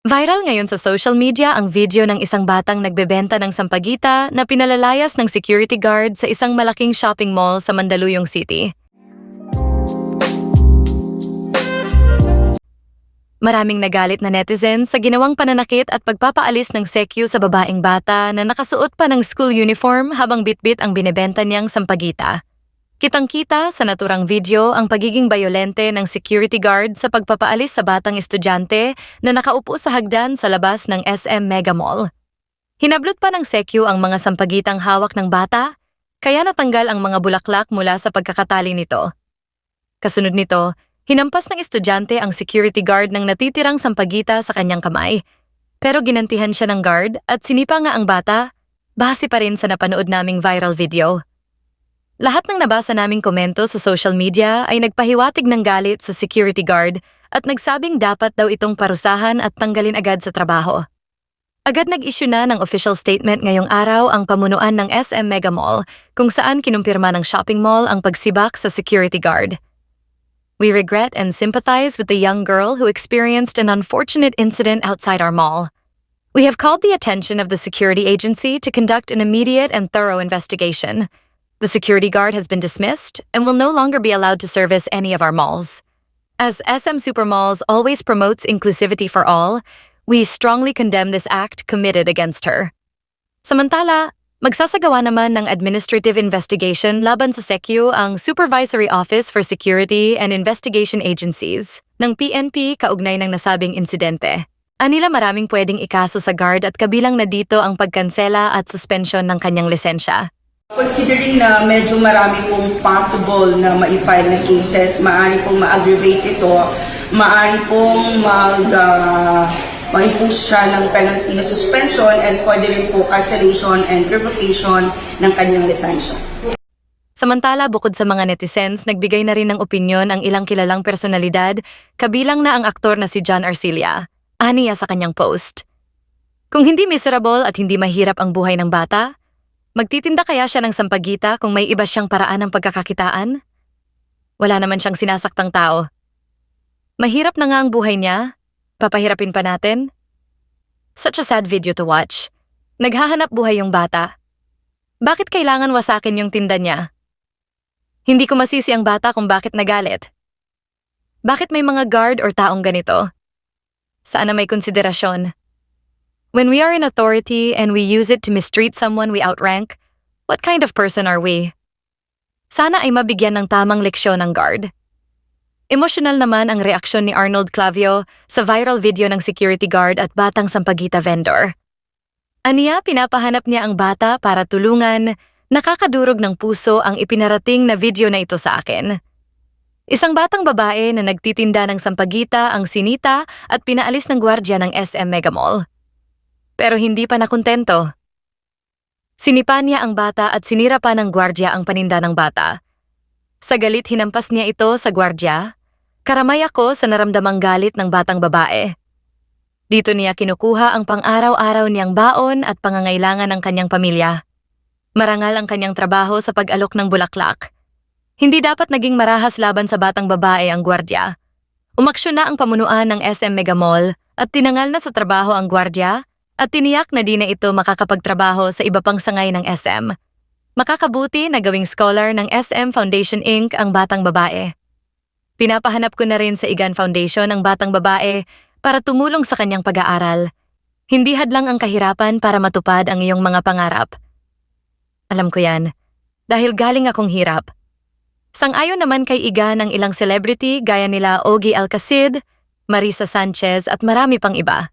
Viral ngayon sa social media ang video ng isang batang nagbebenta ng sampagita na pinalalayas ng security guard sa isang malaking shopping mall sa Mandaluyong City. Maraming nagalit na netizens sa ginawang pananakit at pagpapaalis ng sekyu sa babaeng bata na nakasuot pa ng school uniform habang bitbit ang binebenta niyang sampagita. Kitang-kita sa naturang video ang pagiging bayolente ng security guard sa pagpapaalis sa batang estudyante na nakaupo sa hagdan sa labas ng SM Mega Mall. Hinablot pa ng sekyu ang mga sampagitang hawak ng bata, kaya natanggal ang mga bulaklak mula sa pagkakatali nito. Kasunod nito, hinampas ng estudyante ang security guard ng natitirang sampagita sa kanyang kamay. Pero ginantihan siya ng guard at sinipa nga ang bata, base pa rin sa napanood naming viral video. Lahat ng nabasa naming komento sa social media ay nagpahiwatig ng galit sa security guard at nagsabing dapat daw itong parusahan at tanggalin agad sa trabaho. Agad nag-issue na ng official statement ngayong araw ang pamunuan ng SM Mega Mall kung saan kinumpirma ng shopping mall ang pagsibak sa security guard. We regret and sympathize with the young girl who experienced an unfortunate incident outside our mall. We have called the attention of the security agency to conduct an immediate and thorough investigation. The security guard has been dismissed and will no longer be allowed to service any of our malls. As SM Supermalls always promotes inclusivity for all, we strongly condemn this act committed against her. Samantala, magsasagawa naman ng administrative investigation laban sa SECU ang Supervisory Office for Security and Investigation Agencies ng PNP kaugnay ng nasabing insidente. Anila maraming pwedeng ikaso sa guard at kabilang na dito ang pagkansela at suspension ng kanyang lisensya. Considering na medyo marami pong possible na ma-file na cases, maaari pong ma-aggravate ito, maaari pong mag, uh, mag-impose siya ng penalty na suspension and pwede rin po cancellation and revocation ng kanyang lisensya. Samantala, bukod sa mga netizens, nagbigay na rin ng opinyon ang ilang kilalang personalidad, kabilang na ang aktor na si John Arcilia. Aniya sa kanyang post. Kung hindi miserable at hindi mahirap ang buhay ng bata, magtitinda kaya siya ng sampagita kung may iba siyang paraan ng pagkakakitaan? Wala naman siyang sinasaktang tao. Mahirap na nga ang buhay niya, papahirapin pa natin? Such a sad video to watch. Naghahanap buhay yung bata. Bakit kailangan wasakin yung tinda niya? Hindi ko masisi ang bata kung bakit nagalit. Bakit may mga guard or taong ganito? Sana may konsiderasyon. When we are in authority and we use it to mistreat someone we outrank, what kind of person are we? Sana ay mabigyan ng tamang leksyon ng guard. Emotional naman ang reaksyon ni Arnold Clavio sa viral video ng security guard at batang sampagita vendor. Aniya, pinapahanap niya ang bata para tulungan, nakakadurog ng puso ang ipinarating na video na ito sa akin. Isang batang babae na nagtitinda ng sampagita ang sinita at pinaalis ng gwardya ng SM Mega Mall. Pero hindi pa nakontento. Sinipa niya ang bata at sinira pa ng gwardya ang paninda ng bata. Sa galit hinampas niya ito sa gwardya. Karamay ako sa naramdamang galit ng batang babae. Dito niya kinukuha ang pang-araw-araw niyang baon at pangangailangan ng kanyang pamilya. Marangal ang kanyang trabaho sa pag-alok ng bulaklak. Hindi dapat naging marahas laban sa batang babae ang gwardya. Umaksyon na ang pamunuan ng SM Mega Mall at tinangal na sa trabaho ang gwardya at tiniyak na di na ito makakapagtrabaho sa iba pang sangay ng SM. Makakabuti na gawing scholar ng SM Foundation Inc. ang batang babae. Pinapahanap ko na rin sa Igan Foundation ang batang babae para tumulong sa kanyang pag-aaral. Hindi hadlang ang kahirapan para matupad ang iyong mga pangarap. Alam ko yan, dahil galing akong hirap. Sang-ayon naman kay Iga ng ilang celebrity gaya nila Ogie Alcacid, Marisa Sanchez at marami pang iba.